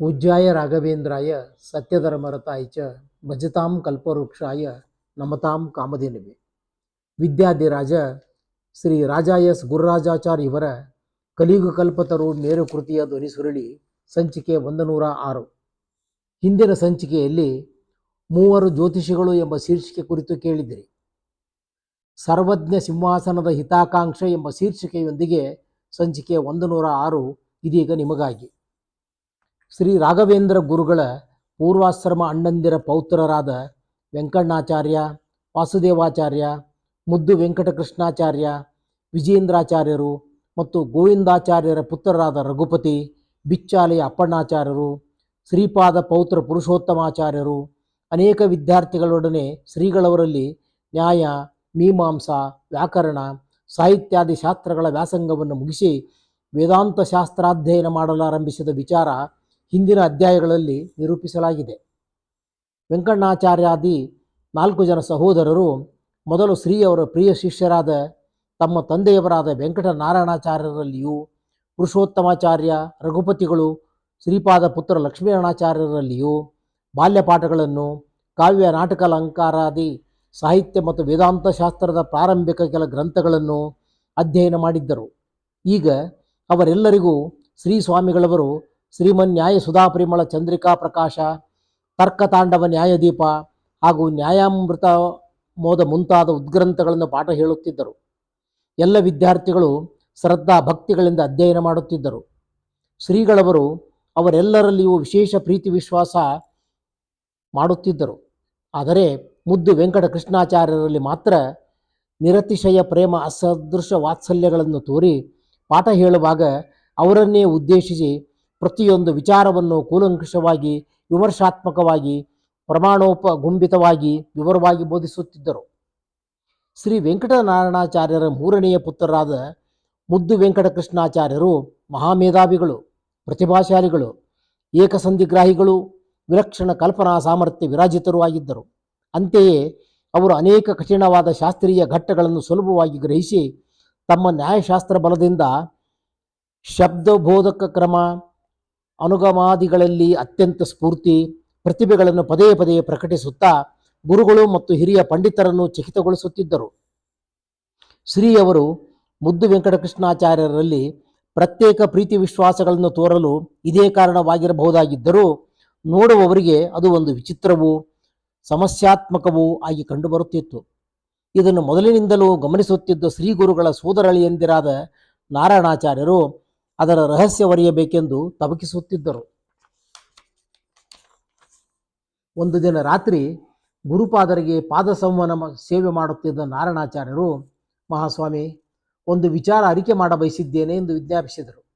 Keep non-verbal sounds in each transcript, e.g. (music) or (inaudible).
ಪೂಜ್ಯಾಯ ರಾಘವೇಂದ್ರಾಯ ಸತ್ಯಧರ್ಮರತಾಯ ಚ ಭಜತಾಂ ಕಲ್ಪವೃಕ್ಷಾಯ ನಮತಾಂ ಕಾಮಧೇನುವೆ. ವಿದ್ಯಾಧಿರಾಜ ಶ್ರೀ ರಾಜ ಎಸ್ ಗುರುರಾಜಾಚಾರ್ ಇವರ ಕಲಿಯುಗ ಕಲ್ಪತರು ಮೇರು ಕೃತಿಯ ಧ್ವನಿ ಸುರುಳಿ ಸಂಚಿಕೆ ಒಂದು ನೂರ ಆರು. ಹಿಂದಿನ ಸಂಚಿಕೆಯಲ್ಲಿ ಮೂವರು ಜ್ಯೋತಿಷಿಗಳು ಎಂಬ ಶೀರ್ಷಿಕೆ ಕುರಿತು ಕೇಳಿದಿರಿ. ಸರ್ವಜ್ಞ ಸಿಂಹಾಸನದ ಹಿತಾಕಾಂಕ್ಷೆ ಎಂಬ ಶೀರ್ಷಿಕೆಯೊಂದಿಗೆ ಸಂಚಿಕೆ ಒಂದು ನೂರ ಆರು ಇದೀಗ ನಿಮಗಾಗಿ. ಶ್ರೀ ರಾಘವೇಂದ್ರ ಗುರುಗಳ ಪೂರ್ವಾಶ್ರಮ ಅಣ್ಣಂದಿರ ಪೌತ್ರರಾದ ವೆಂಕಣ್ಣಾಚಾರ್ಯ, ವಾಸುದೇವಾಚಾರ್ಯ, ಮುದ್ದು ವೆಂಕಟಕೃಷ್ಣಾಚಾರ್ಯ ವಿಜೇಂದ್ರಾಚಾರ್ಯರು ಮತ್ತು ಗೋವಿಂದಾಚಾರ್ಯರ ಪುತ್ರರಾದ ರಘುಪತಿ, ಬಿಚ್ಚಾಲೆಯ ಅಪ್ಪಣ್ಣಾಚಾರ್ಯರು, ಶ್ರೀಪಾದ ಪೌತ್ರ ಪುರುಷೋತ್ತಮಾಚಾರ್ಯರು, ಅನೇಕ ವಿದ್ಯಾರ್ಥಿಗಳೊಡನೆ ಶ್ರೀಗಳವರಲ್ಲಿ ನ್ಯಾಯ, ಮೀಮಾಂಸಾ, ವ್ಯಾಕರಣ, ಸಾಹಿತ್ಯಾದಿ ಶಾಸ್ತ್ರಗಳ ವ್ಯಾಸಂಗವನ್ನು ಮುಗಿಸಿ ವೇದಾಂತ ಶಾಸ್ತ್ರಾಧ್ಯಯನ ಮಾಡಲಾರಂಭಿಸಿದ ವಿಚಾರ ಹಿಂದಿನ ಅಧ್ಯಾಯಗಳಲ್ಲಿ ನಿರೂಪಿಸಲಾಗಿದೆ. ವೆಂಕಣ್ಣಾಚಾರ್ಯಾದಿ ನಾಲ್ಕು ಜನ ಸಹೋದರರು ಮೊದಲು ಶ್ರೀಯವರ ಪ್ರಿಯ ಶಿಷ್ಯರಾದ ತಮ್ಮ ತಂದೆಯವರಾದ ವೆಂಕಟ ನಾರಾಯಣಾಚಾರ್ಯರಲ್ಲಿಯೂ ಪುರುಷೋತ್ತಮಾಚಾರ್ಯ ರಘುಪತಿಗಳು, ಶ್ರೀಪಾದ ಪುತ್ರ ಲಕ್ಷ್ಮೀನಾರಾಯಣಾಚಾರ್ಯರಲ್ಲಿಯೂ ಬಾಲ್ಯಪಾಠಗಳನ್ನು ಕಾವ್ಯ ನಾಟಕ ಅಲಂಕಾರಾದಿ ಸಾಹಿತ್ಯ ಮತ್ತು ವೇದಾಂತ ಶಾಸ್ತ್ರದ ಪ್ರಾರಂಭಿಕ ಕೆಲ ಗ್ರಂಥಗಳನ್ನು ಅಧ್ಯಯನ ಮಾಡಿದ್ದರು. ಈಗ ಅವರೆಲ್ಲರಿಗೂ ಶ್ರೀ ಸ್ವಾಮಿಗಳವರು ಶ್ರೀಮನ್ ನ್ಯಾಯ ಸುಧಾಪರಿಮಳ ಚಂದ್ರಿಕಾ ಪ್ರಕಾಶ, ತರ್ಕತಾಂಡವ ನ್ಯಾಯದೀಪ ಹಾಗೂ ನ್ಯಾಯಾಮೃತ ಮೋದ ಮುಂತಾದ ಉದ್ಗ್ರಂಥಗಳನ್ನು ಪಾಠ ಹೇಳುತ್ತಿದ್ದರು. ಎಲ್ಲ ವಿದ್ಯಾರ್ಥಿಗಳು ಶ್ರದ್ಧಾ ಭಕ್ತಿಗಳಿಂದ ಅಧ್ಯಯನ ಮಾಡುತ್ತಿದ್ದರು. ಶ್ರೀಗಳವರು ಅವರೆಲ್ಲರಲ್ಲಿಯೂ ವಿಶೇಷ ಪ್ರೀತಿ ವಿಶ್ವಾಸ ಮಾಡುತ್ತಿದ್ದರು. ಆದರೆ ಮುದ್ದು ವೆಂಕಟ ಕೃಷ್ಣಾಚಾರ್ಯರಲ್ಲಿ ಮಾತ್ರ ನಿರತಿಶಯ ಪ್ರೇಮ ಅಸದೃಶ ವಾತ್ಸಲ್ಯಗಳನ್ನು ತೋರಿ ಪಾಠ ಹೇಳುವಾಗ ಅವರನ್ನೇ ಉದ್ದೇಶಿಸಿ ಪ್ರತಿಯೊಂದು ವಿಚಾರವನ್ನು ಕೂಲಂಕಷವಾಗಿ, ವಿಮರ್ಶಾತ್ಮಕವಾಗಿ ಪ್ರಮಾಣೋಪಗುಂಬಿತವಾಗಿ ವಿವರವಾಗಿ ಬೋಧಿಸುತ್ತಿದ್ದರು. ಶ್ರೀ ವೆಂಕಟನಾರಾಯಣಾಚಾರ್ಯರ ಮೂರನೆಯ ಪುತ್ರರಾದ ಮುದ್ದು ವೆಂಕಟಕೃಷ್ಣಾಚಾರ್ಯರು ಮಹಾಮೇಧಾವಿಗಳು, ಪ್ರತಿಭಾಶಾಲಿಗಳು, ಏಕಸಂಧಿಗ್ರಾಹಿಗಳು, ವಿಲಕ್ಷಣ ಕಲ್ಪನಾ ಸಾಮರ್ಥ್ಯ ವಿರಾಜಿತರೂ ಆಗಿದ್ದರು. ಅಂತೆಯೇ ಅವರು ಅನೇಕ ಕಠಿಣವಾದ ಶಾಸ್ತ್ರೀಯ ಘಟ್ಟಗಳನ್ನು ಸುಲಭವಾಗಿ ಗ್ರಹಿಸಿ ತಮ್ಮ ನ್ಯಾಯಶಾಸ್ತ್ರ ಬಲದಿಂದ ಶಬ್ದಬೋಧಕ ಕ್ರಮ ಅನುಗಮಾದಿಗಳಲ್ಲಿ ಅತ್ಯಂತ ಸ್ಫೂರ್ತಿ, ಪ್ರತಿಭೆಗಳನ್ನು ಪದೇ ಪದೇ ಪ್ರಕಟಿಸುತ್ತಾ ಗುರುಗಳು ಮತ್ತು ಹಿರಿಯ ಪಂಡಿತರನ್ನು ಚಕಿತಗೊಳಿಸುತ್ತಿದ್ದರು. ಶ್ರೀಯವರು ಮುದ್ದು ವೆಂಕಟಕೃಷ್ಣಾಚಾರ್ಯರಲ್ಲಿ ಪ್ರತ್ಯೇಕ ಪ್ರೀತಿ ವಿಶ್ವಾಸಗಳನ್ನು ತೋರಲು ಇದೇ ಕಾರಣವಾಗಿರಬಹುದಾಗಿದ್ದರೂ ನೋಡುವವರಿಗೆ ಅದು ಒಂದು ವಿಚಿತ್ರವೂ ಸಮಸ್ಯಾತ್ಮಕವೂ ಆಗಿ ಕಂಡುಬರುತ್ತಿತ್ತು. ಇದನ್ನು ಮೊದಲಿನಿಂದಲೂ ಗಮನಿಸುತ್ತಿದ್ದ ಶ್ರೀ ಗುರುಗಳ ಸೋದರಳಿಯಂದಿರಾದ ನಾರಾಯಣಾಚಾರ್ಯರು ಅದರ ರಹಸ್ಯವರಿಯಬೇಕೆಂದು ತಬಕಿಸುತ್ತಿದ್ದರು. ಒಂದು ದಿನ ರಾತ್ರಿ ಗುರುಪಾದರಿಗೆ ಪಾದ ಸಂವಹನ ಸೇವೆ ಮಾಡುತ್ತಿದ್ದ ನಾರಾಯಣಾಚಾರ್ಯರು, ಮಹಾಸ್ವಾಮಿ, ಒಂದು ವಿಚಾರ ಅರಿಕೆ ಮಾಡ ಬಯಸಿದ್ದೇನೆ ಎಂದು ವಿಜ್ಞಾಪಿಸಿದರು.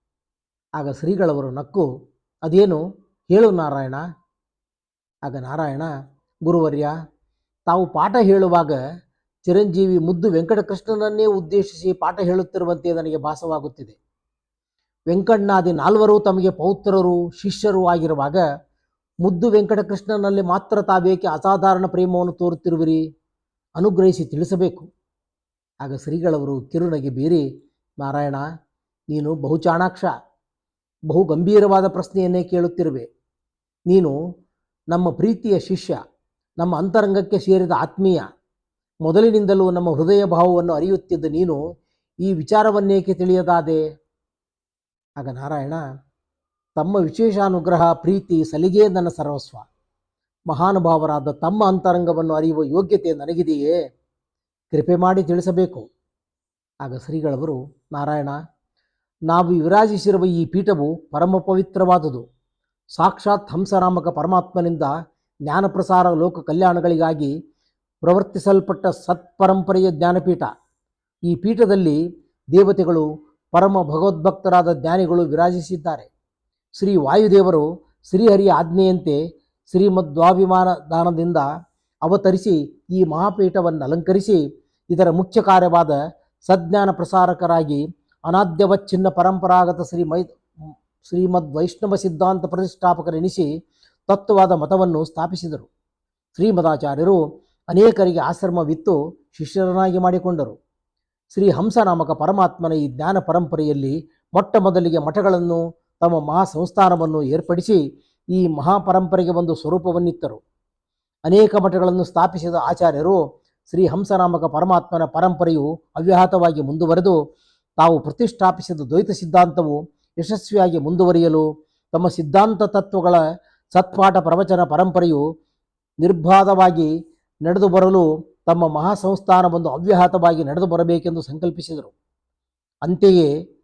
ಆಗ ಶ್ರೀಗಳವರು ನಕ್ಕು, ಅದೇನು? ಹೇಳು ನಾರಾಯಣ. ಆಗ ನಾರಾಯಣ, ಗುರುವರ್ಯ, ತಾವು ಪಾಠ ಹೇಳುವಾಗ ಚಿರಂಜೀವಿ ಮುದ್ದು ವೆಂಕಟಕೃಷ್ಣನನ್ನೇ ಉದ್ದೇಶಿಸಿ ಪಾಠ ಹೇಳುತ್ತಿರುವಂತೆ ನನಗೆ ಭಾಸವಾಗುತ್ತಿದೆ. ವೆಂಕಣ್ಣಾದಿ ನಾಲ್ವರು ತಮಗೆ ಪೌತ್ರರು, ಶಿಷ್ಯರು ಆಗಿರುವಾಗ ಮುದ್ದು ವೆಂಕಟಕೃಷ್ಣನಲ್ಲಿ ಮಾತ್ರ ತಾವೇಕೆ ಅಸಾಧಾರಣ ಪ್ರೇಮವನ್ನು ತೋರುತ್ತಿರುವಿರಿ ಅನುಗ್ರಹಿಸಿ ತಿಳಿಸಬೇಕು. ಆಗ ಶ್ರೀಗಳವರು ಕಿರುನಗೆ ಬೀರಿ, ನಾರಾಯಣ, ನೀನು ಬಹು ಚಾಣಾಕ್ಷ, ಬಹು ಗಂಭೀರವಾದ ಪ್ರಶ್ನೆಯನ್ನೇ ಕೇಳುತ್ತಿರುವೆ. ನೀನು ನಮ್ಮ ಪ್ರೀತಿಯ ಶಿಷ್ಯ, ನಮ್ಮ ಅಂತರಂಗಕ್ಕೆ ಸೇರಿದ ಆತ್ಮೀಯ, ಮೊದಲಿನಿಂದಲೂ ನಮ್ಮ ಹೃದಯ ಭಾವವನ್ನು ಅರಿಯುತ್ತಿದ್ದ ನೀನು ಈ ವಿಚಾರವನ್ನೇಕೆ ತಿಳಿಯದಾದೆ? ಆಗ ನಾರಾಯಣ, ತಮ್ಮ ವಿಶೇಷಾನುಗ್ರಹ, ಪ್ರೀತಿ, ಸಲಿಗೆ ನನ್ನ ಸರ್ವಸ್ವ. ಮಹಾನುಭಾವರಾದ ತಮ್ಮ ಅಂತರಂಗವನ್ನು ಅರಿಯುವ ಯೋಗ್ಯತೆ ನನಗಿದೆಯೇ? ಕೃಪೆ ಮಾಡಿ ತಿಳಿಸಬೇಕು. ಆಗ ಶ್ರೀಗಳವರು, ನಾರಾಯಣ, ನಾವು ವಿರಾಜಿಸಿರುವ ಈ ಪೀಠವು ಪರಮ ಪವಿತ್ರವಾದುದು. ಸಾಕ್ಷಾತ್ ಹಂಸನಾಮಕ ಪರಮಾತ್ಮನಿಂದ ಜ್ಞಾನಪ್ರಸಾರ ಲೋಕ ಕಲ್ಯಾಣಗಳಿಗಾಗಿ ಪ್ರವರ್ತಿಸಲ್ಪಟ್ಟ ಸತ್ಪರಂಪರೆಯ ಜ್ಞಾನಪೀಠ. ಈ ಪೀಠದಲ್ಲಿ ದೇವತೆಗಳು ಪರಮ ಭಗವದ್ಭಕ್ತರಾದ ಜ್ಞಾನಿಗಳು ವಿರಾಜಿಸಿದ್ದಾರೆ. ಶ್ರೀ ವಾಯುದೇವರು ಶ್ರೀಹರಿಯ ಆಜ್ಞೆಯಂತೆ ಶ್ರೀಮದ್ವಾಭಿಮಾನ ದಾನದಿಂದ ಅವತರಿಸಿ ಈ ಮಹಾಪೀಠವನ್ನು ಅಲಂಕರಿಸಿ ಇದರ ಮುಖ್ಯ ಕಾರ್ಯವಾದ ಸಜ್ಞಾನ ಪ್ರಸಾರಕರಾಗಿ ಅನಾದ್ಯವಚ್ಛಿನ್ನ ಪರಂಪರಾಗತ ಶ್ರೀ ಮೈ ಶ್ರೀಮದ್ ವೈಷ್ಣವ ಸಿದ್ಧಾಂತ ಪ್ರತಿಷ್ಠಾಪಕರೆನಿಸಿ ತತ್ವವಾದ ಮತವನ್ನು ಸ್ಥಾಪಿಸಿದರು. ಶ್ರೀಮದಾಚಾರ್ಯರು ಅನೇಕರಿಗೆ ಆಶ್ರಮವಿತ್ತು ಶಿಷ್ಯರನ್ನಾಗಿ ಮಾಡಿಕೊಂಡರು. ಶ್ರೀ ಹಂಸನಾಮಕ ಪರಮಾತ್ಮನ ಈ ಜ್ಞಾನ ಪರಂಪರೆಯಲ್ಲಿ ಮೊಟ್ಟ ಮೊದಲಿಗೆ ಮಠಗಳನ್ನು, ತಮ್ಮ ಮಹಾ ಸಂಸ್ಥಾನವನ್ನು ಏರ್ಪಡಿಸಿ ಈ ಮಹಾಪರಂಪರೆಗೆ ಒಂದು ಸ್ವರೂಪವನ್ನಿತ್ತರು. ಅನೇಕ ಮಠಗಳನ್ನು ಸ್ಥಾಪಿಸಿದ ಆಚಾರ್ಯರು ಶ್ರೀ ಹಂಸನಾಮಕ ಪರಮಾತ್ಮನ ಪರಂಪರೆಯು ಅವ್ಯಾಹತವಾಗಿ ಮುಂದುವರೆದು, ತಾವು ಪ್ರತಿಷ್ಠಾಪಿಸಿದ ದ್ವೈತ ಸಿದ್ಧಾಂತವು ಯಶಸ್ವಿಯಾಗಿ ಮುಂದುವರಿಯಲು, ತಮ್ಮ ಸಿದ್ಧಾಂತ ತತ್ವಗಳ ಸತ್ಪಾಠ ಪ್ರವಚನ ಪರಂಪರೆಯು ನಿರ್ಬಾಧವಾಗಿ ನಡೆದು ಬರಲು ತಮ್ಮ ಮಹಾಸಂಸ್ಥಾನವನ್ನು ಅವ್ಯಾಹತವಾಗಿ ನಡೆದು ಬರಬೇಕೆಂದು ಸಂಕಲ್ಪಿಸಿದರು. ಅಂತೆಯೇ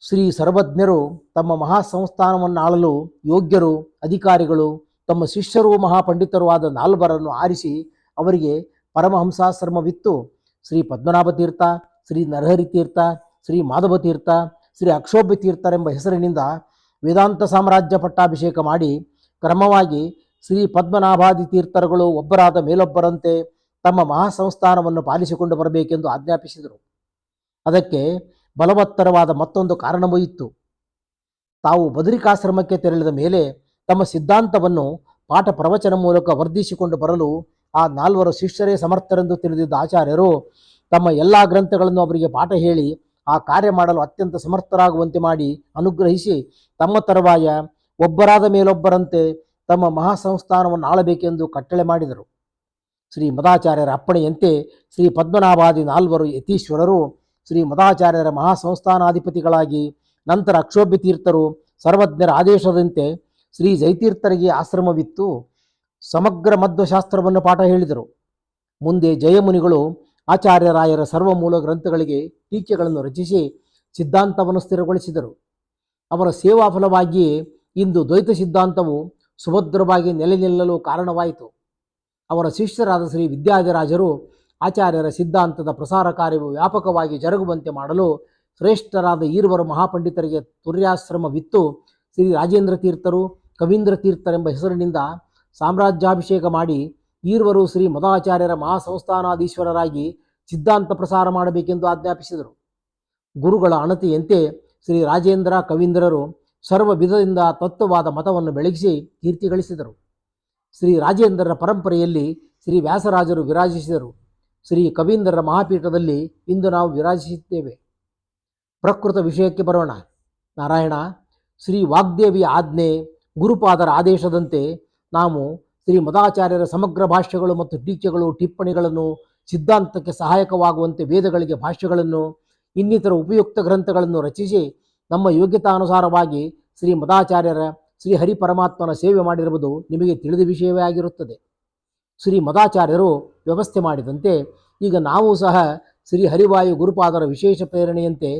ಶ್ರೀ ಸರ್ವಜ್ಞರು ತಮ್ಮ ಮಹಾಸಂಸ್ಥಾನವನ್ನು ಆಳಲು ಯೋಗ್ಯರು, ಅಧಿಕಾರಿಗಳು, ತಮ್ಮ ಶಿಷ್ಯರು, ಮಹಾಪಂಡಿತರು ಆದ ನಾಲ್ವರನ್ನು ಆರಿಸಿ ಅವರಿಗೆ ಪರಮಹಂಸಾಶ್ರಮವಿತ್ತು. ಶ್ರೀ ಪದ್ಮನಾಭ ತೀರ್ಥ, ಶ್ರೀ ನರಹರಿ ತೀರ್ಥ, ಶ್ರೀ ಮಾಧವ ತೀರ್ಥ, ಶ್ರೀ ಅಕ್ಷೋಭ್ಯ ತೀರ್ಥರೆಂಬ ಹೆಸರಿನಿಂದ ವೇದಾಂತ ಸಾಮ್ರಾಜ್ಯ ಪಟ್ಟಾಭಿಷೇಕ ಮಾಡಿ, ಕ್ರಮವಾಗಿ ಶ್ರೀ ಪದ್ಮನಾಭಾದಿ ತೀರ್ಥರುಗಳು ಒಬ್ಬರಾದ ಮೇಲೊಬ್ಬರಂತೆ ತಮ್ಮ ಮಹಾಸಂಸ್ಥಾನವನ್ನು ಪಾಲಿಸಿಕೊಂಡು ಬರಬೇಕೆಂದು ಆಜ್ಞಾಪಿಸಿದರು. ಅದಕ್ಕೆ ಬಲವತ್ತರವಾದ ಮತ್ತೊಂದು ಕಾರಣವೂ ಇತ್ತು. ತಾವು ಬದರಿಕಾಶ್ರಮಕ್ಕೆ ತೆರಳಿದ ಮೇಲೆ ತಮ್ಮ ಸಿದ್ಧಾಂತವನ್ನು ಪಾಠ ಪ್ರವಚನ ಮೂಲಕ ವರ್ಧಿಸಿಕೊಂಡು ಬರಲು ಆ ನಾಲ್ವರು ಶಿಷ್ಯರೇ ಸಮರ್ಥರೆಂದು ತಿಳಿದಿದ್ದ ಆಚಾರ್ಯರು ತಮ್ಮ ಎಲ್ಲ ಗ್ರಂಥಗಳನ್ನು ಅವರಿಗೆ ಪಾಠ ಹೇಳಿ ಆ ಕಾರ್ಯ ಮಾಡಲು ಅತ್ಯಂತ ಸಮರ್ಥರಾಗುವಂತೆ ಮಾಡಿ ಅನುಗ್ರಹಿಸಿ ತಮ್ಮ ತರುವಾಯ ಒಬ್ಬರಾದ ಮೇಲೊಬ್ಬರಂತೆ ತಮ್ಮ ಮಹಾಸಂಸ್ಥಾನವನ್ನು ಆಳಬೇಕೆಂದು ಕಟ್ಟಳೆ ಮಾಡಿದರು. ಶ್ರೀ ಮದಾಚಾರ್ಯರ ಅಪ್ಪಣೆಯಂತೆ ಶ್ರೀ ಪದ್ಮನಾಭಾದಿ ನಾಲ್ವರು ಯತೀಶ್ವರರು, ಶ್ರೀ ಮದಾಚಾರ್ಯರ ಮಹಾಸಂಸ್ಥಾನಾಧಿಪತಿಗಳಾಗಿ, ನಂತರ ಅಕ್ಷೋಭ್ಯ ತೀರ್ಥರು ಸರ್ವಜ್ಞರ ಆದೇಶದಂತೆ ಶ್ರೀ ಜೈತೀರ್ಥರಿಗೆ ಆಶ್ರಮವಿತ್ತು. ಸಮಗ್ರ ಮಧ್ವಶಾಸ್ತ್ರವನ್ನು ಪಾಠ ಹೇಳಿದರು. ಮುಂದೆ ಜಯಮುನಿಗಳು ಆಚಾರ್ಯರಾಯರ ಸರ್ವಮೂಲ ಗ್ರಂಥಗಳಿಗೆ ಟೀಕೆಗಳನ್ನು ರಚಿಸಿ ಸಿದ್ಧಾಂತವನ್ನು ಸ್ಥಿರಗೊಳಿಸಿದರು. ಅವರ ಸೇವಾ ಫಲವಾಗಿಯೇ ಇಂದು ದ್ವೈತ ಸಿದ್ಧಾಂತವು ಸುಭದ್ರವಾಗಿ ನೆಲೆ ನಿಲ್ಲಲು ಕಾರಣವಾಯಿತು. ಅವರ ಶಿಷ್ಯರಾದ ಶ್ರೀ ವಿದ್ಯಾಧಿರಾಜರು ಆಚಾರ್ಯರ ಸಿದ್ಧಾಂತದ ಪ್ರಸಾರ ಕಾರ್ಯವು ವ್ಯಾಪಕವಾಗಿ ಜರುಗುವಂತೆ ಮಾಡಲು ಶ್ರೇಷ್ಠರಾದ ಈರ್ವರು ಮಹಾಪಂಡಿತರಿಗೆ ತುರ್ಯಾಶ್ರಮವಿತ್ತು ಶ್ರೀ ರಾಜೇಂದ್ರ ತೀರ್ಥರು, ಕವೀಂದ್ರ ತೀರ್ಥರೆಂಬ ಹೆಸರಿನಿಂದ ಸಾಮ್ರಾಜ್ಯಾಭಿಷೇಕ ಮಾಡಿ ಈರ್ವರು ಶ್ರೀ ಮದಾಚಾರ್ಯರ ಮಹಾಸಂಸ್ಥಾನಾಧೀಶ್ವರರಾಗಿ ಸಿದ್ಧಾಂತ ಪ್ರಸಾರ ಮಾಡಬೇಕೆಂದು ಆಜ್ಞಾಪಿಸಿದರು. ಗುರುಗಳ ಅಣತಿಯಂತೆ ಶ್ರೀ ರಾಜೇಂದ್ರ, ಕವೀಂದ್ರರು ಸರ್ವ ವಿಧದಿಂದ ತತ್ವವಾದ ಮತವನ್ನು ಬೆಳಗಿಸಿ ಕೀರ್ತಿ ಗಳಿಸಿದರು. ಶ್ರೀ ರಾಜೇಂದ್ರರ ಪರಂಪರೆಯಲ್ಲಿ ಶ್ರೀ ವ್ಯಾಸರಾಜರು ವಿರಾಜಿಸಿದರು. ಶ್ರೀ ಕವೀಂದ್ರರ ಮಹಾಪೀಠದಲ್ಲಿ ಇಂದು ನಾವು ವಿರಾಜಿಸುತ್ತೇವೆ. ಪ್ರಕೃತ ವಿಷಯಕ್ಕೆ ಬರೋಣ. ನಾರಾಯಣ, ಶ್ರೀ ವಾಗ್ದೇವಿಯ ಆಜ್ಞೆ ಗುರುಪಾದರ ಆದೇಶದಂತೆ ನಾವು ಶ್ರೀ ಮದಾಚಾರ್ಯರ ಸಮಗ್ರ ಭಾಷ್ಯಗಳು ಮತ್ತು ಟೀಕೆಗಳು, ಟಿಪ್ಪಣಿಗಳನ್ನು, ಸಿದ್ಧಾಂತಕ್ಕೆ ಸಹಾಯಕವಾಗುವಂತೆ ವೇದಗಳಿಗೆ ಭಾಷ್ಯಗಳನ್ನು, ಇನ್ನಿತರ ಉಪಯುಕ್ತ ಗ್ರಂಥಗಳನ್ನು ರಚಿಸಿ ನಮ್ಮ ಯೋಗ್ಯತಾನುಸಾರವಾಗಿ ಶ್ರೀ ಮದಾಚಾರ್ಯರ ಶ್ರೀ ಹರಿ ಪರಮಾತ್ಮನ ಸೇವೆ ಮಾಡಿರುವುದು ನಿಮಗೆ ತಿಳಿದ ವಿಷಯವೇ ಆಗಿರುತ್ತದೆ. ಶ್ರೀ ಮದಾಚಾರ್ಯರು ವ್ಯವಸ್ಥೆ ಮಾಡಿದಂತೆ ಈಗ ನಾವು ಸಹ ಶ್ರೀ ಹರಿವಾಯು ಗುರುಪಾದರ ವಿಶೇಷ ಪ್ರೇರಣೆಯಂತೆ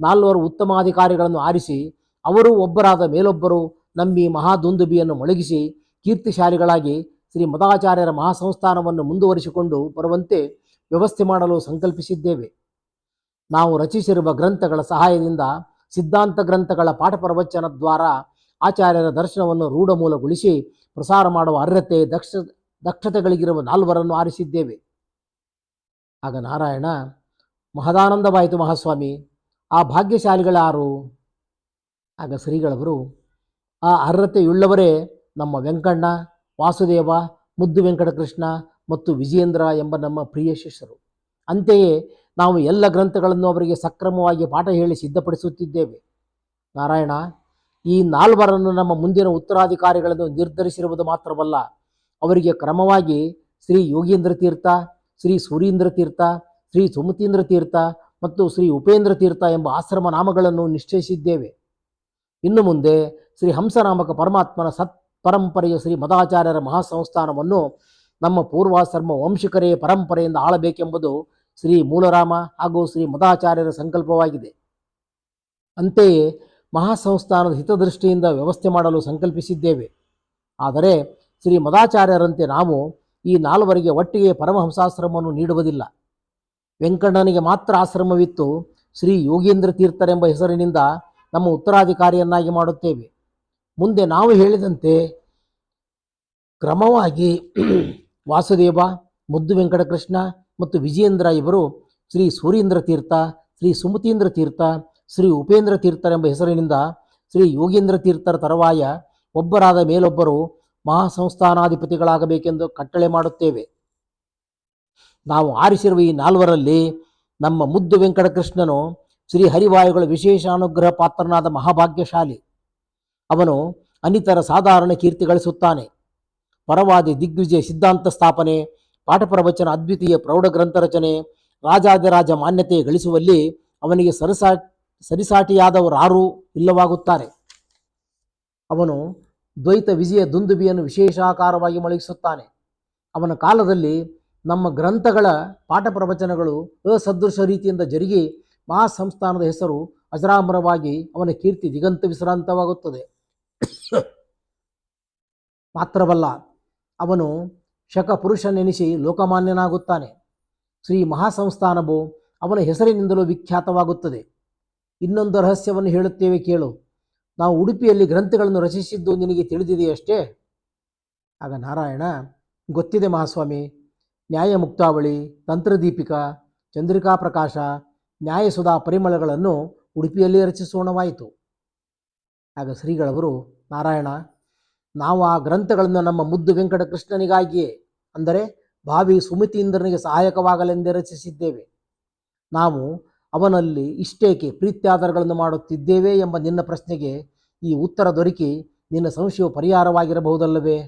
ನಾಲ್ವರು ಉತ್ತಮಾಧಿಕಾರಿಗಳನ್ನು ಆರಿಸಿ ಅವರು ಒಬ್ಬರಾದ ಮೇಲೊಬ್ಬರು ನಂಬಿ ಮಹಾದುಂದುಬಿಯನ್ನು ಮೊಳಗಿಸಿ ಕೀರ್ತಿಶಾಲಿಗಳಾಗಿ ಶ್ರೀ ಮದಾಚಾರ್ಯರ ಮಹಾಸಂಸ್ಥಾನವನ್ನು ಮುಂದುವರಿಸಿಕೊಂಡು ಬರುವಂತೆ ವ್ಯವಸ್ಥೆ ಮಾಡಲು ಸಂಕಲ್ಪಿಸಿದ್ದೇವೆ. ನಾವು ರಚಿಸಿರುವ ಗ್ರಂಥಗಳ ಸಹಾಯದಿಂದ ಸಿದ್ಧಾಂತ ಗ್ರಂಥಗಳ ಪಾಠ ಪ್ರವಚನ ದ್ವಾರ ಆಚಾರ್ಯರ ದರ್ಶನವನ್ನು ರೂಢಮೂಲಗೊಳಿಸಿ ಪ್ರಸಾರ ಮಾಡುವ ಅರ್ಹತೆ, ದಕ್ಷ, ದಕ್ಷತೆಗಳಿಗಿರುವ ನಾಲ್ವರನ್ನು ಆರಿಸಿದ್ದೇವೆ. ಆಗ ನಾರಾಯಣ ಮಹದಾನಂದವಾಯಿತು ಮಹಾಸ್ವಾಮಿ, ಆ ಭಾಗ್ಯಶಾಲಿಗಳಾರು ಆಗ ಶ್ರೀಗಳವರು, ಆ ಅರ್ಹತೆಯುಳ್ಳವರೇ ನಮ್ಮ ವೆಂಕಣ್ಣ, ವಾಸುದೇವ, ಮುದ್ದು ವೆಂಕಟಕೃಷ್ಣ ಮತ್ತು ವಿಜಯೇಂದ್ರ ಎಂಬ ನಮ್ಮ ಪ್ರಿಯ ಶಿಷ್ಯರು. ಅಂತೆಯೇ ನಾವು ಎಲ್ಲ ಗ್ರಂಥಗಳನ್ನು ಅವರಿಗೆ ಸಕ್ರಮವಾಗಿ ಪಾಠ ಹೇಳಿ ಸಿದ್ಧಪಡಿಸುತ್ತಿದ್ದೇವೆ. ನಾರಾಯಣ ಈ ನಾಲ್ವರನ್ನು ನಮ್ಮ ಮುಂದಿನ ಉತ್ತರಾಧಿಕಾರಿಗಳನ್ನು ನಿರ್ಧರಿಸಿರುವುದು ಮಾತ್ರವಲ್ಲ, ಅವರಿಗೆ ಕ್ರಮವಾಗಿ ಶ್ರೀ ಯೋಗೀಂದ್ರ ತೀರ್ಥ, ಶ್ರೀ ಸುರೀಂದ್ರ ತೀರ್ಥ, ಶ್ರೀ ಸುಮತೀಂದ್ರ ತೀರ್ಥ ಮತ್ತು ಶ್ರೀ ಉಪೇಂದ್ರ ತೀರ್ಥ ಎಂಬ ಆಶ್ರಮ ನಾಮಗಳನ್ನು ನಿಶ್ಚಯಿಸಿದ್ದೇವೆ. ಇನ್ನು ಮುಂದೆ ಶ್ರೀ ಹಂಸನಾಮಕ ಪರಮಾತ್ಮನ ಸತ್ ಪರಂಪರೆಯ ಶ್ರೀ ಮದಾಚಾರ್ಯರ ಮಹಾಸಂಸ್ಥಾನವನ್ನು ನಮ್ಮ ಪೂರ್ವಾಶ್ರಮ ವಂಶಿಕರೇ ಪರಂಪರೆಯಿಂದ ಆಳಬೇಕೆಂಬುದು ಶ್ರೀ ಮೂಲರಾಮ ಹಾಗೂ ಶ್ರೀ ಮದಾಚಾರ್ಯರ ಸಂಕಲ್ಪವಾಗಿದೆ. ಅಂತೆಯೇ ಮಹಾಸಂಸ್ಥಾನದ ಹಿತದೃಷ್ಟಿಯಿಂದ ವ್ಯವಸ್ಥೆ ಮಾಡಲು ಸಂಕಲ್ಪಿಸಿದ್ದೇವೆ. ಆದರೆ ಶ್ರೀ ಮದಾಚಾರ್ಯರಂತೆ ನಾವು ಈ ನಾಲ್ವರಿಗೆ ಒಟ್ಟಿಗೆ ಪರಮಹಂಸಾಶ್ರಮವನ್ನು ನೀಡುವುದಿಲ್ಲ. ವೆಂಕಣ್ಣನಿಗೆ ಮಾತ್ರ ಆಶ್ರಮವಿತ್ತು. ಶ್ರೀ ಯೋಗೀಂದ್ರ ತೀರ್ಥರೆಂಬ ಹೆಸರಿನಿಂದ ನಮ್ಮ ಉತ್ತರಾಧಿಕಾರಿಯನ್ನಾಗಿ ಮಾಡುತ್ತೇವೆ. ಮುಂದೆ ನಾವು ಹೇಳಿದಂತೆ ಕ್ರಮವಾಗಿ (clears throat) ವಾಸುದೇವ, ಮುದ್ದು ವೆಂಕಟಕೃಷ್ಣ ಮತ್ತು ವಿಜಯೇಂದ್ರ ಇವರು ಶ್ರೀ ಸೂರೀಂದ್ರ ತೀರ್ಥ, ಶ್ರೀ ಸುಮತೀಂದ್ರ ತೀರ್ಥ ಶ್ರೀ ಉಪೇಂದ್ರ ತೀರ್ಥರೆಂಬ ಹೆಸರಿನಿಂದ ಶ್ರೀ ಯೋಗೇಂದ್ರ ತೀರ್ಥರ ತರುವಾಯ ಒಬ್ಬರಾದ ಮೇಲೊಬ್ಬರು ಮಹಾಸಂಸ್ಥಾನಾಧಿಪತಿಗಳಾಗಬೇಕೆಂದು ಕಟ್ಟಳೆ ಮಾಡುತ್ತೇವೆ. ನಾವು ಆರಿಸಿರುವ ಈ ನಾಲ್ವರಲ್ಲಿ ನಮ್ಮ ಮುದ್ದು ವೆಂಕಟಕೃಷ್ಣನು ಶ್ರೀ ಹರಿವಾಯುಗಳ ವಿಶೇಷ ಅನುಗ್ರಹ ಪಾತ್ರನಾದ ಮಹಾಭಾಗ್ಯಶಾಲಿ. ಅವನು ಅನಿತರ ಸಾಧಾರಣ ಕೀರ್ತಿ ಗಳಿಸುತ್ತಾನೆ. ಪರವಾದಿ ದಿಗ್ವಿಜಯ ಸಿದ್ಧಾಂತ ಸ್ಥಾಪನೆ ಪಾಠ ಪ್ರವಚನ ಅದ್ವಿತೀಯ ಪ್ರೌಢ ಗ್ರಂಥ ರಚನೆ ರಾಜಾದಿರಾಜ ಮಾನ್ಯತೆ ಗಳಿಸುವಲ್ಲಿ ಅವನಿಗೆ ಸರಸಾ ಸರಿಸಾಟಿಯಾದವರಾರೂ ಇಲ್ಲವಾಗುತ್ತಾರೆ. ಅವನು ದ್ವೈತ ವಿಜಯ ದುಂದುಬಿಯನ್ನು ವಿಶೇಷಾಕಾರವಾಗಿ ಮೊಳಗಿಸುತ್ತಾನೆ. ಅವನ ಕಾಲದಲ್ಲಿ ನಮ್ಮ ಗ್ರಂಥಗಳ ಪಾಠ ಪ್ರವಚನಗಳು ಅಸದೃಶ ರೀತಿಯಿಂದ ಜರುಗಿ ಮಹಾಸಂಸ್ಥಾನದ ಹೆಸರು ಅಜರಾಮರವಾಗಿ ಅವನ ಕೀರ್ತಿ ದಿಗಂತ ವಿಶ್ರಾಂತವಾಗುತ್ತದೆ ಮಾತ್ರವಲ್ಲ, ಅವನು ಶಕ ಪುರುಷನೆನಿಸಿ ಲೋಕಮಾನ್ಯನಾಗುತ್ತಾನೆ. ಶ್ರೀ ಮಹಾಸಂಸ್ಥಾನವು ಅವನ ಹೆಸರಿನಿಂದಲೂ ವಿಖ್ಯಾತವಾಗುತ್ತದೆ. ಇನ್ನೊಂದು ರಹಸ್ಯವನ್ನು ಹೇಳುತ್ತೇವೆ ಕೇಳು. ನಾವು ಉಡುಪಿಯಲ್ಲಿ ಗ್ರಂಥಗಳನ್ನು ರಚಿಸಿದ್ದು ನಿನಗೆ ತಿಳಿದಿದೆಯಷ್ಟೇ? ಆಗ ನಾರಾಯಣ, ಗೊತ್ತಿದೆ ಮಹಾಸ್ವಾಮಿ ನ್ಯಾಯ ಮುಕ್ತಾವಳಿ ತಂತ್ರದೀಪಿಕಾ ಚಂದ್ರಿಕಾ ಪ್ರಕಾಶ ನ್ಯಾಯಸುಧಾ ಪರಿಮಳಗಳನ್ನು ಉಡುಪಿಯಲ್ಲಿ ರಚಿಸೋಣವಾಯಿತು. ಆಗ ಶ್ರೀಗಳವರು, ನಾರಾಯಣ, ನಾವು ಆ ಗ್ರಂಥಗಳನ್ನು ನಮ್ಮ ಮುದ್ದು ವೆಂಕಟಕೃಷ್ಣನಿಗಾಗಿಯೇ, ಅಂದರೆ ಭಾವಿ ಸುಮತೀಂದ್ರನಿಗೆ ಸಹಾಯಕವಾಗಲೆಂದೇ ರಚಿಸಿದ್ದೇವೆ. ನಾವು ಅವನಲ್ಲಿ ಇಷ್ಟೇಕೆ ಪ್ರೀತ್ಯಾದರಗಳನ್ನು ಮಾಡುತ್ತಿದ್ದೇವೆ ಎಂಬ ನಿನ್ನ ಪ್ರಶ್ನೆಗೆ ಈ ಉತ್ತರ ದೊರಕಿ ನಿನ್ನ ಸಂಶಯವು ಪರಿಹಾರವಾಗಿರಬಹುದಲ್ಲವೇ?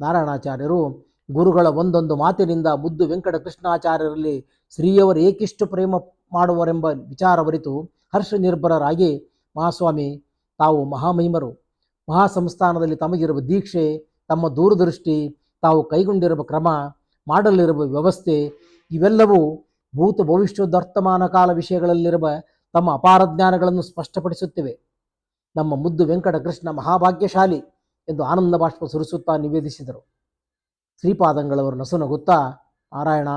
ನಾರಾಯಣಾಚಾರ್ಯರು, ಗುರುಗಳ ಒಂದೊಂದು ಮಾತಿನಿಂದ ಮುದ್ದು ವೆಂಕಟಕೃಷ್ಣಾಚಾರ್ಯರಲ್ಲಿ ಶ್ರೀಯವರು ಏಕಿಷ್ಟು ಪ್ರೇಮ ಮಾಡುವರೆಂಬ ವಿಚಾರವರಿತು ಹರ್ಷ ನಿರ್ಭರರಾಗಿ ಮಹಾಸ್ವಾಮಿ, ತಾವು ಮಹಾಮಹಿಮರು. ಮಹಾಸಂಸ್ಥಾನದಲ್ಲಿ ತಮಗಿರುವ ದೀಕ್ಷೆ, ತಮ್ಮ ದೂರದೃಷ್ಟಿ, ತಾವು ಕೈಗೊಂಡಿರುವ ಕ್ರಮ, ಮಾಡಲಿರುವ ವ್ಯವಸ್ಥೆ, ಇವೆಲ್ಲವೂ ಭೂತ ಭವಿಷ್ಯದರ್ತಮಾನ ಕಾಲ ವಿಷಯಗಳಲ್ಲಿರುವ ತಮ್ಮ ಅಪಾರ ಜ್ಞಾನಗಳನ್ನು ಸ್ಪಷ್ಟಪಡಿಸುತ್ತಿವೆ. ನಮ್ಮ ಮುದ್ದು ವೆಂಕಟಕೃಷ್ಣ ಮಹಾಭಾಗ್ಯಶಾಲಿ ಎಂದು ಆನಂದ ಬಾಷ್ಪ ಸುರಿಸುತ್ತಾ ನಿವೇದಿಸಿದರು. ಶ್ರೀಪಾದಂಗಳವರು ನಸುನಗುತ್ತಾ, ನಾರಾಯಣ,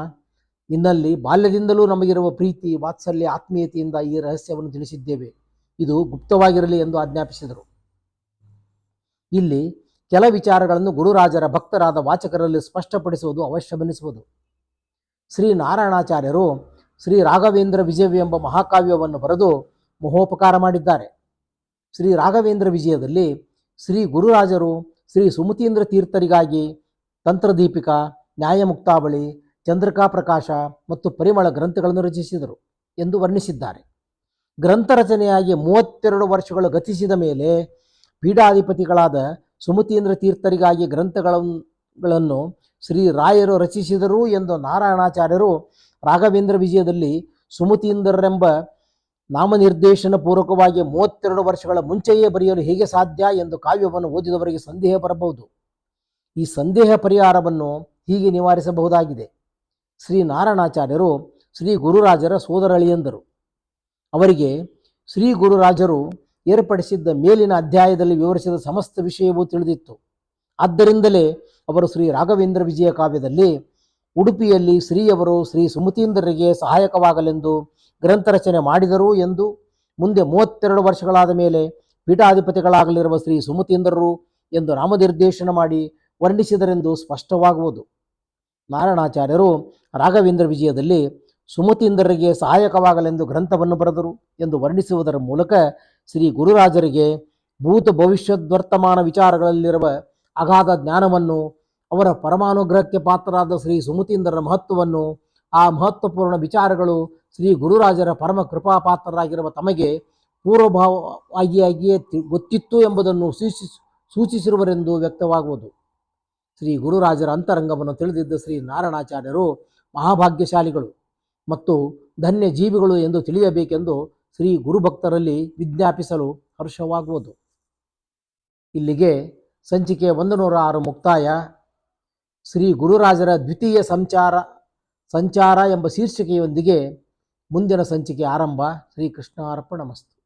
ನಿನ್ನಲ್ಲಿ ಬಾಲ್ಯದಿಂದಲೂ ನಮಗಿರುವ ಪ್ರೀತಿ, ವಾತ್ಸಲ್ಯ, ಆತ್ಮೀಯತೆಯಿಂದ ಈ ರಹಸ್ಯವನ್ನು ತಿಳಿಸಿದ್ದೇವೆ. ಇದು ಗುಪ್ತವಾಗಿರಲಿ ಎಂದು ಆಜ್ಞಾಪಿಸಿದರು. ಇಲ್ಲಿ ಕೆಲ ವಿಚಾರಗಳನ್ನು ಗುರುರಾಜರ ಭಕ್ತರಾದ ವಾಚಕರಲ್ಲಿ ಸ್ಪಷ್ಟಪಡಿಸುವುದು ಅವಶ್ಯವೆನಿಸುವುದು. ಶ್ರೀ ನಾರಾಯಣಾಚಾರ್ಯರು ಶ್ರೀ ರಾಘವೇಂದ್ರ ವಿಜಯವಿ ಎಂಬ ಮಹಾಕಾವ್ಯವನ್ನು ಬರೆದು ಮಹೋಪಕಾರ ಮಾಡಿದ್ದಾರೆ. ಶ್ರೀ ರಾಘವೇಂದ್ರ ವಿಜಯದಲ್ಲಿ ಶ್ರೀ ಗುರುರಾಜರು, ಶ್ರೀ ಸುಮತೀಂದ್ರ ತೀರ್ಥರಿಗಾಗಿ ತಂತ್ರದೀಪಿಕಾ, ನ್ಯಾಯಮುಕ್ತಾವಳಿ, ಚಂದ್ರಿಕಾ ಪ್ರಕಾಶ ಮತ್ತು ಪರಿಮಳ ಗ್ರಂಥಗಳನ್ನು ರಚಿಸಿದರು ಎಂದು ವರ್ಣಿಸಿದ್ದಾರೆ. ಗ್ರಂಥ ರಚನೆಯಾಗಿ ಮೂವತ್ತೆರಡು ವರ್ಷಗಳು ಗತಿಸಿದ ಮೇಲೆ ಪೀಠಾಧಿಪತಿಗಳಾದ ಸುಮತೀಂದ್ರ ತೀರ್ಥರಿಗಾಗಿ ಗ್ರಂಥಗಳನ್ನು ಶ್ರೀ ರಾಯರು ರಚಿಸಿದರು ಎಂದು ನಾರಾಯಣಾಚಾರ್ಯರು ರಾಘವೇಂದ್ರ ವಿಜಯದಲ್ಲಿ ಸುಮತೀಂದ್ರರೆಂಬ ನಾಮನಿರ್ದೇಶನ ಪೂರ್ವಕವಾಗಿ ಮೂವತ್ತೆರಡು ವರ್ಷಗಳ ಮುಂಚೆಯೇ ಬರೆಯಲು ಹೇಗೆ ಸಾಧ್ಯ ಎಂದು ಕಾವ್ಯವನ್ನು ಓದಿದವರಿಗೆ ಸಂದೇಹ ಬರಬಹುದು. ಈ ಸಂದೇಹ ಪರಿಹಾರವನ್ನು ಹೀಗೆ ನಿವಾರಿಸಬಹುದಾಗಿದೆ. ಶ್ರೀ ನಾರಾಯಣಾಚಾರ್ಯರು ಶ್ರೀ ಗುರುರಾಜರ ಸೋದರಳಿಯಂದರು ಅವರಿಗೆ ಶ್ರೀ ಗುರುರಾಜರು ಏರ್ಪಡಿಸಿದ್ದ ಮೇಲಿನ ಅಧ್ಯಾಯದಲ್ಲಿ ವಿವರಿಸಿದ ಸಮಸ್ತ ವಿಷಯವೂ ತಿಳಿದಿತ್ತು. ಆದ್ದರಿಂದಲೇ ಅವರು ಶ್ರೀ ರಾಘವೇಂದ್ರ ವಿಜಯ ಕಾವ್ಯದಲ್ಲಿ ಉಡುಪಿಯಲ್ಲಿ ಶ್ರೀಯವರು ಶ್ರೀ ಸುಮತೀಂದ್ರರಿಗೆ ಸಹಾಯಕವಾಗಲೆಂದು ಗ್ರಂಥ ರಚನೆ ಮಾಡಿದರು ಎಂದು ಮುಂದೆ ಮೂವತ್ತೆರಡು ವರ್ಷಗಳಾದ ಮೇಲೆ ಪೀಠಾಧಿಪತಿಗಳಾಗಲಿರುವ ಶ್ರೀ ಸುಮತೀಂದ್ರರು ಎಂದು ನಾಮನಿರ್ದೇಶನ ಮಾಡಿ ವರ್ಣಿಸಿದರೆಂದು ಸ್ಪಷ್ಟವಾಗುವುದು. ನಾರಾಯಣಾಚಾರ್ಯರು ರಾಘವೇಂದ್ರ ವಿಜಯದಲ್ಲಿ ಸುಮತೀಂದ್ರರಿಗೆ ಸಹಾಯಕವಾಗಲೆಂದು ಗ್ರಂಥವನ್ನು ಬರೆದರು ಎಂದು ವರ್ಣಿಸುವುದರ ಮೂಲಕ ಶ್ರೀ ಗುರುರಾಜರಿಗೆ ಭೂತ ಭವಿಷ್ಯದ್ವರ್ತಮಾನ ವಿಚಾರಗಳಲ್ಲಿರುವ ಅಗಾಧ ಜ್ಞಾನವನ್ನು ಅವರ ಪರಮಾನುಗ್ರಹಕ್ಕೆ ಪಾತ್ರರಾದ ಶ್ರೀ ಸುಮತೀಂದ್ರರ ಮಹತ್ವವನ್ನು, ಆ ಮಹತ್ವಪೂರ್ಣ ವಿಚಾರಗಳು ಶ್ರೀ ಗುರುರಾಜರ ಪರಮ ಕೃಪಾ ಪಾತ್ರರಾಗಿರುವ ತಮಗೆ ಪೂರ್ವಭಾವವಾಗಿಯಾಗಿಯೇ ತಿ- ಗೊತ್ತಿತ್ತು ಎಂಬುದನ್ನು ಸೂಚಿ ಸೂಚಿಸಿರುವರೆಂದು ವ್ಯಕ್ತವಾಗುವುದು. ಶ್ರೀ ಗುರುರಾಜರ ಅಂತರಂಗವನ್ನು ತಿಳಿದಿದ್ದ ಶ್ರೀ ನಾರಾಯಣಾಚಾರ್ಯರು ಮಹಾಭಾಗ್ಯಶಾಲಿಗಳು ಮತ್ತು ಧನ್ಯ ಜೀವಿಗಳು ಎಂದು ತಿಳಿಯಬೇಕೆಂದು ಶ್ರೀ ಗುರುಭಕ್ತರಲ್ಲಿ ವಿಜ್ಞಾಪಿಸಲು ಹರ್ಷವಾಗುವುದು. ಇಲ್ಲಿಗೆ ಸಂಚಿಕೆ ಒಂದು ನೂರ ಆರು ಮುಕ್ತಾಯ. ಶ್ರೀ ಗುರುರಾಜರ ದ್ವಿತೀಯ ಸಂಚಾರ ಸಂಚಾರ ಎಂಬ ಶೀರ್ಷಿಕೆಯೊಂದಿಗೆ ಮುಂದಿನ ಸಂಚಿಕೆ ಆರಂಭ. ಶ್ರೀಕೃಷ್ಣ ಅರ್ಪಣಮಸ್ತು